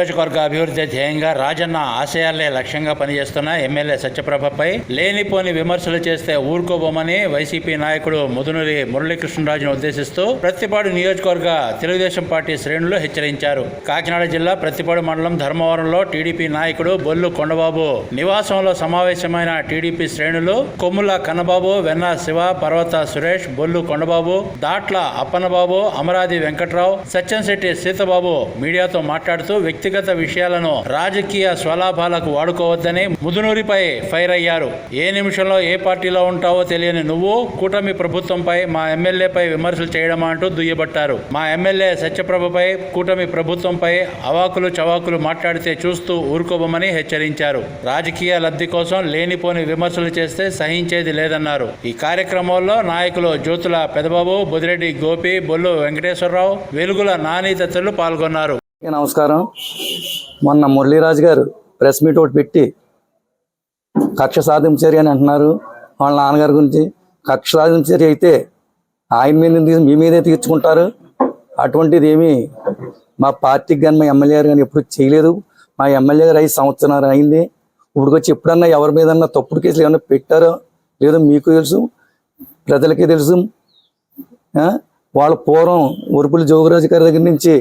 నియోజకవర్గ అభివృద్ధి ధ్యేయంగా రాజన్న ఆశయాలే లక్ష్యంగా పనిచేస్తున్న ఎమ్మెల్యే సత్యప్రభపై లేనిపోని విమర్శలు చేస్తే ఊరుకోబోమని వైసీపీ నాయకుడు ముదునూరి మురళీకృష్ణరాజును ఉద్దేశిస్తూ ప్రతిపాడు నియోజకవర్గ తెలుగుదేశం పార్టీ శ్రేణులు హెచ్చరించారు. కాకినాడ జిల్లా ప్రతిపాడు మండలం ధర్మవరంలో టీడీపీ నాయకుడు బొల్లు కొండబాబు నివాసంలో సమావేశమైన టీడీపీ శ్రేణులు కొమ్ముల కన్నబాబు వెన్న శివ పర్వత సురేష్ బొల్లు కొండబాబు దాట్ల అప్పన్నబాబు అమరాది వెంకట్రావు సత్యంశెట్టి సీతబాబు మీడియాతో మాట్లాడుతూ వ్యక్తి వ్యక్తిగత విషయాలను రాజకీయ స్వలాభాలకు వాడుకోవద్దని ముదునూరిపై ఫైర్ అయ్యారు. ఏ నిమిషంలో ఏ పార్టీలో ఉంటావో తెలియని నువ్వు కూటమి ప్రభుత్వంపై మా ఎమ్మెల్యేపై విమర్శలు చేయడమా అంటూ దుయ్యబట్టారు. మా ఎమ్మెల్యే సత్యప్రభపై కూటమి ప్రభుత్వంపై అవాకులు చవాకులు మాట్లాడితే చూస్తూ ఊరుకోబోమని హెచ్చరించారు. రాజకీయ లబ్ధి కోసం లేనిపోని విమర్శలు చేస్తే సహించేది లేదన్నారు. ఈ కార్యక్రమంలో నాయకులు జ్యోతుల పెదబాబు బుదిరెడ్డి గోపి బొల్లు వెంకటేశ్వరరావు వెలుగుల నాని తదితరులు పాల్గొన్నారు. నమస్కారం. మొన్న మురళీరాజు గారు ప్రెస్ మీట్ ఒకటి పెట్టి కక్ష సాధించారు అని అంటున్నారు. వాళ్ళ నాన్నగారి గురించి కక్ష సాధింపు అయితే ఆయన మీద మీ మీదే తీర్చుకుంటారు. అటువంటిది ఏమీ మా పార్టీకి కానీ మా ఎమ్మెల్యే గారు కానీ ఎప్పుడు చేయలేదు. మా ఎమ్మెల్యే గారు ఐదు సంవత్సరాలు అయింది. ఇప్పుడుకొచ్చి ఎప్పుడన్నా ఎవరి మీద తప్పుడు కేసులు ఏమన్నా పెట్టారో లేదో మీకు తెలుసు ప్రజలకి తెలుసు. వాళ్ళ పూర్వం ఉరుపుల జోగిరాజు గారి దగ్గర నుంచి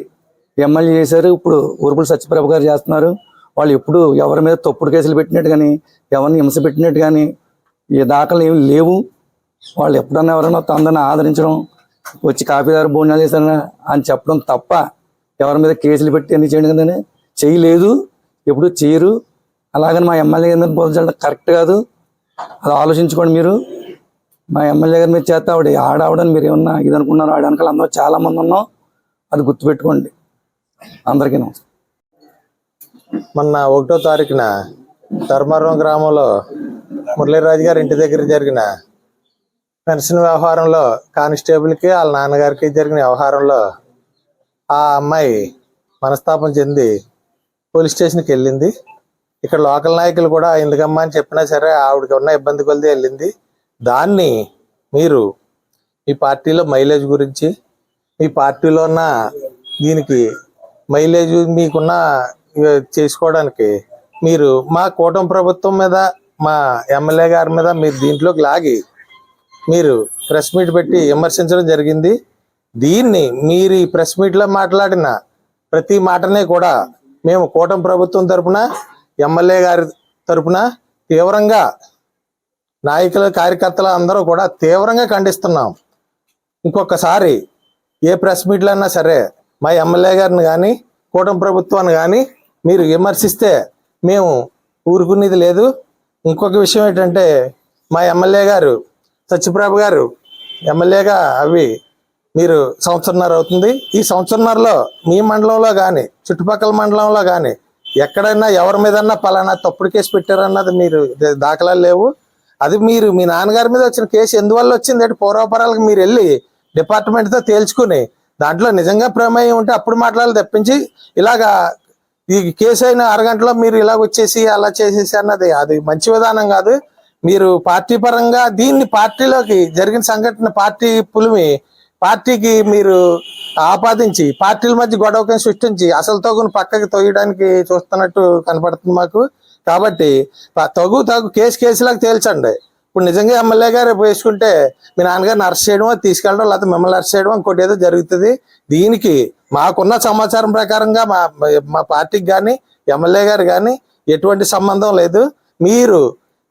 ఎమ్మెల్యే చేశారు. ఇప్పుడు ఊరుపుల సత్యప్రభ గారు చేస్తున్నారు. వాళ్ళు ఎప్పుడు ఎవరి మీద తప్పుడు కేసులు పెట్టినట్టు కానీ ఎవరిని హింస పెట్టినట్టు కానీ ఈ దాఖలు ఏమి లేవు. వాళ్ళు ఎప్పుడన్నా ఎవరైనా తొందరని ఆదరించడం వచ్చి కాపీదారు భోజనాలు చేశారని అని చెప్పడం తప్ప ఎవరి మీద కేసులు పెట్టి అన్ని చేయడం కదని చేయలేదు. ఎప్పుడు చేయరు. అలాగని మా ఎమ్మెల్యే గారి మీద పోల్చడం కరెక్ట్ కాదు. అది ఆలోచించుకోండి మీరు. మా ఎమ్మెల్యే గారి మీద చేస్తే ఆవిడ ఆడావిడని మీరు ఏమన్నా ఇది అనుకున్నారు ఆడ అందరూ చాలామంది ఉన్నాం. అది గుర్తుపెట్టుకోండి. అందరికీ నమస్కారం. మొన్న ఒకటో తారీఖున ధర్మవరం గ్రామంలో మురళీరాజు గారి ఇంటి దగ్గర జరిగిన పెన్షన్ వ్యవహారంలో కానిస్టేబుల్కి వాళ్ళ నాన్నగారికి జరిగిన వ్యవహారంలో ఆ అమ్మాయి మనస్తాపం చెంది పోలీస్ స్టేషన్కి వెళ్ళింది. ఇక్కడ లోకల్ నాయకులు కూడా ఎందుకమ్మా అని చెప్పినా సరే ఆవిడకి ఉన్న ఇబ్బంది కొలిది వెళ్ళింది. దాన్ని మీరు మీ పార్టీలో మైలేజ్ గురించి మీ పార్టీలో ఉన్న దీనికి మైలేజ్ మీకున్న చేసుకోవడానికి. మీరు మా కూటమి ప్రభుత్వం మీద మా ఎమ్మెల్యే గారి మీద మీరు దీంట్లోకి లాగి మీరు ప్రెస్ మీట్ పెట్టి విమర్శించడం జరిగింది. దీన్ని మీరు ఈ ప్రెస్ మీట్లో మాట్లాడిన ప్రతి మాటనే కూడా మేము కూటమి ప్రభుత్వం తరపున ఎమ్మెల్యే గారి తరపున తీవ్రంగా నాయకులు కార్యకర్తలు అందరూ కూడా తీవ్రంగా ఖండిస్తున్నాం. ఇంకొకసారి ఏ ప్రెస్ మీట్లో అయినా సరే మా ఎమ్మెల్యే గారిని కానీ కూటమి ప్రభుత్వాన్ని కానీ మీరు విమర్శిస్తే మేము ఊరుకునేది లేదు. ఇంకొక విషయం ఏంటంటే మా ఎమ్మెల్యే గారు సత్యప్రభ గారు ఎమ్మెల్యేగా అవి మీరు సంవత్సరన్నర అవుతుంది. ఈ సంవత్సరన్నరలో మీ మండలంలో కానీ చుట్టుపక్కల మండలంలో కానీ ఎక్కడైనా ఎవరి మీదన్నా పలానా తప్పుడు కేసు పెట్టారన్నది మీరు దాఖలాలు లేవు. అది మీరు మీ నాన్నగారి మీద వచ్చిన కేసు ఎందువల్ల వచ్చింది? అంటే పూర్వపరాలకు మీరు వెళ్ళి డిపార్ట్మెంట్తో తేల్చుకుని దాంట్లో నిజంగా ప్రమేయం ఉంటే అప్పుడు మాట్లాడాలి తప్పించి ఇలాగా ఈ కేసు అయిన అరగంటలో మీరు ఇలా వచ్చేసి అలా చేసేసి అన్నది అది మంచి విధానం కాదు. మీరు పార్టీ పరంగా దీన్ని పార్టీలోకి జరిగిన సంఘటన పార్టీ పులిమి పార్టీకి మీరు ఆపాదించి పార్టీల మధ్య గొడవకి సృష్టించి అసలు తగును పక్కకి తొయ్యడానికి చూస్తున్నట్టు కనపడుతుంది మాకు. కాబట్టి తగు తగు కేసు కేసులాగా తేల్చండి. ఇప్పుడు నిజంగా ఎమ్మెల్యే గారు వేసుకుంటే మీ నాన్నగారిని అరెస్ట్ చేయడం తీసుకెళ్ళడం లేకపోతే మిమ్మల్ని అరెస్ట్ చేయడం ఇంకోటి ఏదో జరుగుతుంది. దీనికి మాకున్న సమాచారం ప్రకారంగా మా మా పార్టీకి కానీ ఎమ్మెల్యే గారు కానీ ఎటువంటి సంబంధం లేదు. మీరు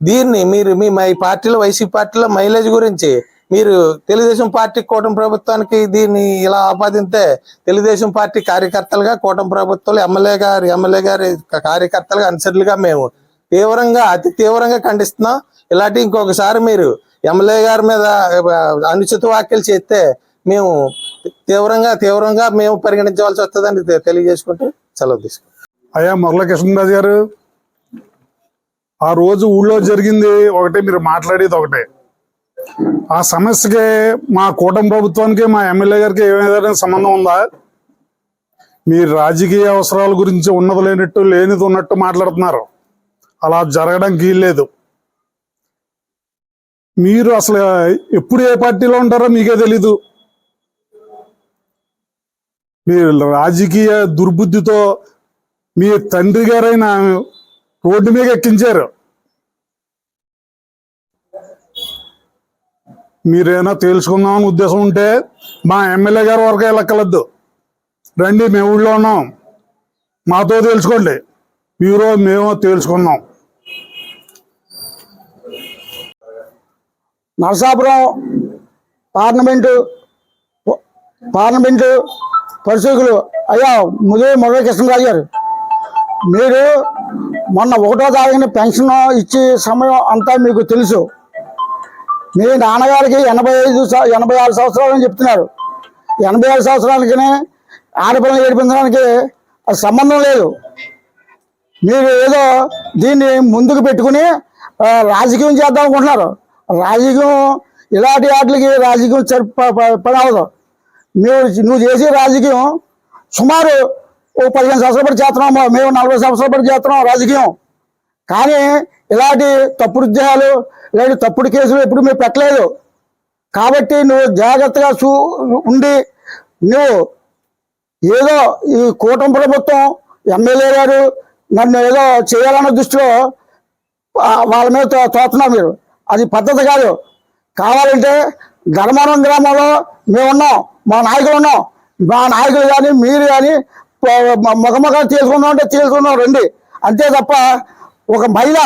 దీన్ని మీరు మీ మా పార్టీలో వైసీపీ పార్టీలో మైలేజ్ గురించి మీరు తెలుగుదేశం పార్టీ కూటమి ప్రభుత్వానికి దీన్ని ఇలా ఆపాదిస్తే తెలుగుదేశం పార్టీ కార్యకర్తలుగా కూటమి ప్రభుత్వాలు ఎమ్మెల్యే గారు ఎమ్మెల్యే గారి కార్యకర్తలుగా అనుసరులుగా మేము తీవ్రంగా అతి తీవ్రంగా ఖండిస్తున్నాం. ఇలాంటి ఇంకొకసారి మీరు ఎమ్మెల్యే గారి మీద అనుచిత వ్యాఖ్యలు చేస్తే మేము తీవ్రంగా తీవ్రంగా మేము పరిగణించవలసి వస్తుందని తె- తెలియజేసుకుంటూ సెలవు తీసుకుంటాం అయ్యా మురళకృష్ణరాజు గారు ఆ రోజు ఊళ్ళో జరిగింది ఒకటే మీరు మాట్లాడేది ఒకటే. ఆ సమస్యకి మా కూటమి ప్రభుత్వానికి మా ఎమ్మెల్యే గారికి ఏమైనా సంబంధం ఉందా? మీ రాజకీయ అవసరాల గురించి ఉన్నది లేనట్టు లేనిది ఉన్నట్టు మాట్లాడుతున్నారు. అలా జరగడం లేదు మీరు అసలు ఎప్పుడు ఏ పార్టీలో ఉంటారో మీకే తెలీదు. మీరు రాజకీయ దుర్బుద్ధితో మీ తండ్రి గారైన రోడ్డు మీద ఎక్కించారు. మీరేనా తేల్చుకుందామని ఉద్దేశం ఉంటే మా ఎమ్మెల్యే గారి వరకు వెళ్ళక్కలద్దు రండి మేము ఊళ్ళో ఉన్నాం. మాతో తేల్చుకోండి. మీరు మేము తేల్చుకుందాం నరసాపురం పార్లమెంటు పార్లమెంటు పరిశీలకులు అయ్యా ముదే మురళీ కృష్ణరాజు గారు మీరు మొన్న ఒకటో తారీఖున పెన్షన్ ఇచ్చే సమయం అంతా మీకు తెలుసు. మీ నాన్నగారికి ఎనభై ఐదు ఎనభై ఆరు సంవత్సరాలు అని చెప్తున్నారు. ఎనభై ఆరు సంవత్సరాలకి ఆడపిల్లని ఏడిపించడానికి అది సంబంధం లేదు. మీరు ఏదో దీన్ని ముందుకు పెట్టుకుని రాజకీయం చేద్దాం అనుకుంటున్నారు. రాజకీయం ఇలాంటి వాటికి రాజకీయం సరి పడవదు. మీరు నువ్వు చేసే రాజకీయం సుమారు ఓ పదిహేను సంవత్సరాల పాటు చేస్తున్నాము మేము నలభై సంవత్సరాల పాటు చేస్తున్నాం రాజకీయం. కానీ ఇలాంటి తప్పుడు ఉద్యోగాలు ఇలాంటి తప్పుడు కేసులు ఎప్పుడు మేము పెట్టలేదు. కాబట్టి నువ్వు జాగ్రత్తగా చూ ఉండి నువ్వు ఏదో ఈ కూటమి ప్రభుత్వం ఎమ్మెల్యే గారు నన్ను ఏదో చేయాలన్న దృష్టిలో వాళ్ళ మీద తో- మీరు. అది పద్ధతి కాదు. కావాలంటే ధర్మవరం గ్రామంలో మేము ఉన్నాం మా నాయకులు ఉన్నాం. మా నాయకులు కానీ మీరు కానీ ముఖముఖం తీసుకుందాం అంటే తీసుకున్నాం రండి. అంతే తప్ప ఒక మహిళ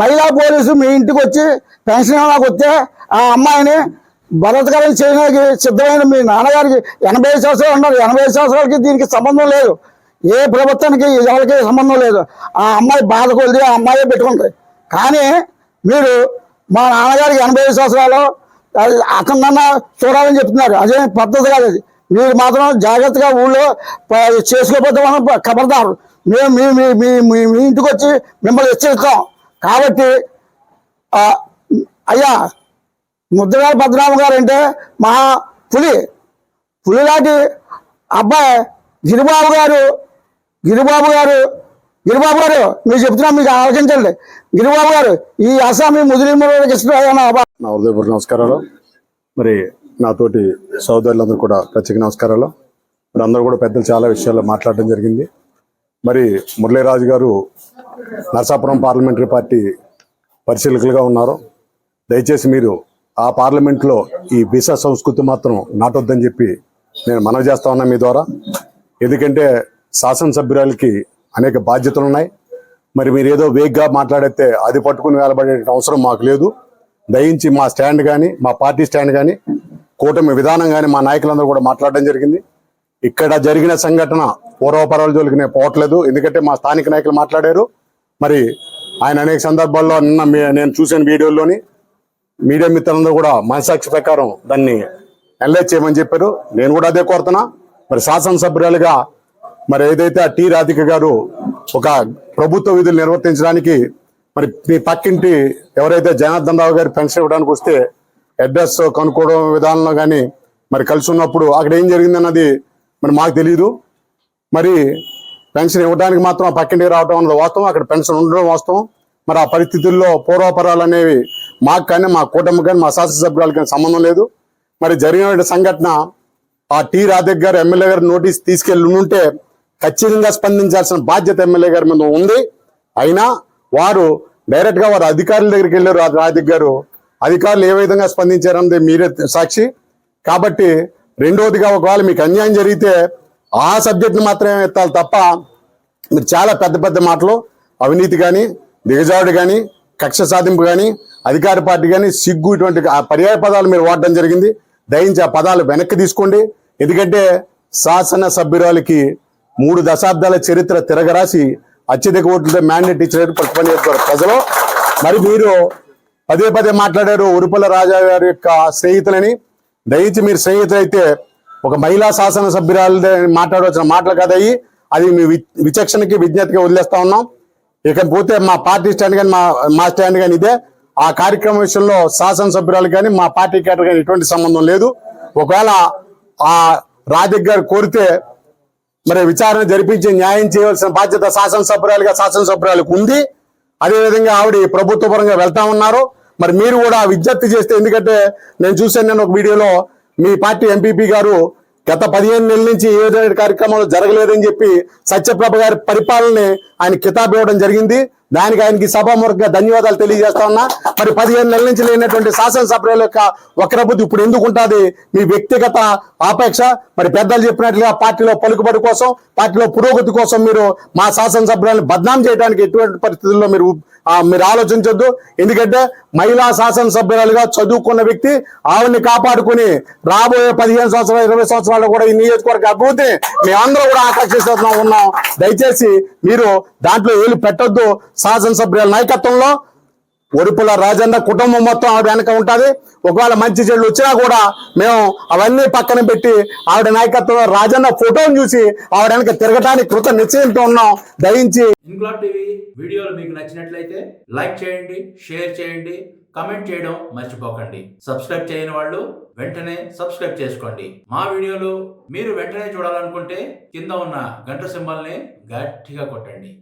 మహిళా పోలీసు మీ ఇంటికి వచ్చి పెన్షన్ నాకు వస్తే ఆ అమ్మాయిని బలత్కారం చేయడానికి సిద్ధమైన మీ నాన్నగారికి ఎనభై సంవత్సరాలు ఉన్నారు. ఎనభై సంవత్సరాలకి దీనికి సంబంధం లేదు. ఏ ప్రభుత్వానికి ఎవరికి సంబంధం లేదు. ఆ అమ్మాయి బాధ కొలిది ఆ అమ్మాయి పెట్టుకుంది కానీ మీరు మా నాన్నగారికి ఎనభై ఐదు సంవత్సరాలు అక్కడన్నా చూడాలని చెప్తున్నారు. అదే పద్ధతి కాదు అది. మీరు మాత్రం జాగ్రత్తగా ఊళ్ళో చేసుకోకపోతే మనం ఖబర్దారు మేము మీ మీ మీ మీ- ఇంటికి వచ్చి మిమ్మల్ని హెచ్చరిస్తాం. కాబట్టి అయ్యా ముద్దగారు పద్మనాభం గారు అంటే మహా పులి. పులిలాంటి అబ్బాయి గిరిబాబు గారు గిరిబాబు గారు గిరిబాబు గారు మీరు చెప్తున్నా మీకు ఆలోచించండి. గిరిబాబు గారు ఈ అస్సామీ ముదిరి నా హృదయపూర్వక నమస్కారాలు. మరి నాతోటి సహోదరులందరూ కూడా ప్రత్యేక నమస్కారాలు. మరి అందరూ కూడా పెద్దలు చాలా విషయాలు మాట్లాడడం జరిగింది. మరి మురళీరాజు గారు నరసాపురం పార్లమెంటరీ పార్టీ పరిశీలకులుగా ఉన్నారు. దయచేసి మీరు ఆ పార్లమెంట్లో ఈ బీసా సంస్కృతి మాత్రం నాటొద్దని చెప్పి నేను మనవి చేస్తా ఉన్నా మీ ద్వారా. ఎందుకంటే శాసనసభ్యురాలకి అనేక బాధ్యతలు ఉన్నాయి. మరి మీరు ఏదో వేగ్గా మాట్లాడితే అది పట్టుకుని వేలబడే అవసరం మాకు లేదు. దయించి మా స్టాండ్ కానీ మా పార్టీ స్టాండ్ కానీ కూటమి విధానం కానీ మా నాయకులందరూ కూడా మాట్లాడడం జరిగింది. ఇక్కడ జరిగిన సంఘటన పూర్వపరాలు జోలికి నేను పోవట్లేదు. ఎందుకంటే మా స్థానిక నాయకులు మాట్లాడారు. మరి ఆయన అనేక సందర్భాల్లో నిన్న మీ- నేను చూసిన వీడియోలోని మీడియా మిత్రులందరూ కూడా మనసాక్షి ప్రకారం దాన్ని ఎన్లైజ్ చేయమని చెప్పారు. నేను కూడా అదే కోరుతున్నా. మరి శాసనసభ్యురాలుగా మరి ఏదైతే ఆ టి రాధిక గారు ఒక ప్రభుత్వ విధులు నిర్వర్తించడానికి మరి మీ పక్కింటి ఎవరైతే జనార్దన్ రావు గారి పెన్షన్ ఇవ్వడానికి వస్తే అడ్రస్ కనుక్కోవడం విధానంలో కానీ మరి కలిసి ఉన్నప్పుడు అక్కడ ఏం జరిగిందన్నది మరి మాకు తెలియదు మరి పెన్షన్ ఇవ్వడానికి మాత్రం ఆ పక్కింటికి రావడం అన్నది వాస్తవం. అక్కడ పెన్షన్ ఉండడం వాస్తవం. మరి ఆ పరిస్థితుల్లో పూర్వాపరాలు అనేవి మాకు కానీ మా కూటమి కానీ మా శాసనసభ్యురాలు కానీ సంబంధం లేదు. మరి జరిగిన సంఘటన ఆ టి రాధక్ గారు ఎమ్మెల్యే గారు నోటీస్ తీసుకెళ్ళి ఉంటే ఖచ్చితంగా స్పందించాల్సిన బాధ్యత ఎమ్మెల్యే గారి మీద ఉంది. అయినా వారు డైరెక్ట్గా వారు అధికారుల దగ్గరికి వెళ్ళారు. రా- రాధిక్ గారు అధికారులు ఏ విధంగా స్పందించారన్నది మీరే సాక్షి. కాబట్టి రెండవదిగా ఒకవేళ మీకు అన్యాయం జరిగితే ఆ సబ్జెక్ట్ని మాత్రమే ఎత్తాలి తప్ప మీరు చాలా పెద్ద పెద్ద మాటలు అవినీతి కానీ దిగజాడు కానీ కక్ష సాధింపు కానీ అధికార పార్టీ కానీ సిగ్గు ఇటువంటి ఆ పర్యాయ పదాలు మీరు వాడడం జరిగింది. దయించి ఆ పదాలు వెనక్కి తీసుకోండి. ఎందుకంటే శాసన సభ్యురాలకి మూడు దశాబ్దాల చరిత్ర తిరగరాసి అత్యధిక ఓట్లతో మ్యాండేట్ ఇచ్చినట్టు ప్రతిపని చేస్తారు ప్రజలు. మరి మీరు పదే పదే మాట్లాడారు ఉరుపల రాజా గారి యొక్క స్నేహితులని. దయచి మీరు స్నేహితులైతే ఒక మహిళా శాసన సభ్యురాలు మాట్లాడవలసిన మాటలు కదయ్యి అది మీ వి- విచక్షణకి విజ్ఞతకి వదిలేస్తా ఉన్నాం. ఇకపోతే మా పార్టీ స్టాండ్ కానీ మా మా స్టాండ్ కానీ ఇదే. ఆ కార్యక్రమం విషయంలో శాసనసభ్యురాలు కానీ మా పార్టీ కేటర్ కానీ ఎటువంటి సంబంధం లేదు. ఒకవేళ ఆ రాధిక్ గారు కోరితే మరి విచారణ జరిపించి న్యాయం చేయవలసిన బాధ్యత శాసనసభ్యురాలుగా శాసనసభ్యురాలకు ఉంది. అదేవిధంగా ఆవిడ ప్రభుత్వ పరంగా వెళ్తా ఉన్నారు. మరి మీరు కూడా విజ్ఞప్తి చేస్తే ఎందుకంటే నేను చూశాను నేను ఒక వీడియోలో మీ పార్టీ ఎంపీపీ గారు గత పదిహేను నెలల నుంచి ఏ విధమైన కార్యక్రమాలు జరగలేదని చెప్పి సత్యప్రభ గారి పరిపాలనని ఆయన కితాబ్ ఇవ్వడం జరిగింది. దానికి ఆయనకి సభాముఖంగా ధన్యవాదాలు తెలియజేస్తా ఉన్నా. మరి పదిహేను నెలల నుంచి లేనటువంటి శాసనసభ్యుల యొక్క వక్రబుద్ధి ఇప్పుడు ఎందుకు ఉంటుంది? మీ వ్యక్తిగత ఆపేక్ష. మరి పెద్దలు చెప్పినట్లుగా పార్టీలో పలుకుబడి కోసం పార్టీలో పురోగతి కోసం మీరు మా శాసనసభ్యులను బద్నాం చేయడానికి ఎటువంటి పరిస్థితుల్లో మీరు మీరు ఆలోచించొద్దు. ఎందుకంటే మహిళా శాసనసభ్యురాలుగా చదువుకున్న వ్యక్తి ఆవిడ్ని కాపాడుకుని రాబోయే పదిహేను సంవత్సరాలు ఇరవై సంవత్సరాలు కూడా ఈ నియోజకవర్గ అభివృద్ధిని మేమందరూ కూడా ఆకర్షిస్తున్నాం ఉన్నాం. దయచేసి మీరు దాంట్లో ఏలు పెట్టొద్దు. శాసనసభ్యుల నాయకత్వంలో ఒరుపుల రాజన్న కుటుంబం మొత్తం ఆవిడ వెనక ఉంటుంది. ఒకవేళ మంచి చెడు వచ్చినా కూడా మేము అవన్నీ పక్కన పెట్టి ఆవిడ నాయకత్వంలో రాజన్న ఫోటోను చూసి ఆవిడ వెనక తిరగటానికి కృత నిశ్చయంతో ఉన్నాం. దయించి ఇంక్లాబ్ టీవీ వీడియోలు మీకు నచ్చినట్లయితే లైక్ చేయండి షేర్ చేయండి కమెంట్ చేయడం మర్చిపోకండి. సబ్స్క్రైబ్ చేయని వాళ్ళు వెంటనే సబ్స్క్రైబ్ చేసుకోండి. మా వీడియోలు మీరు వెంటనే చూడాలనుకుంటే కింద ఉన్న గంట సింబల్ని గట్టిగా కొట్టండి.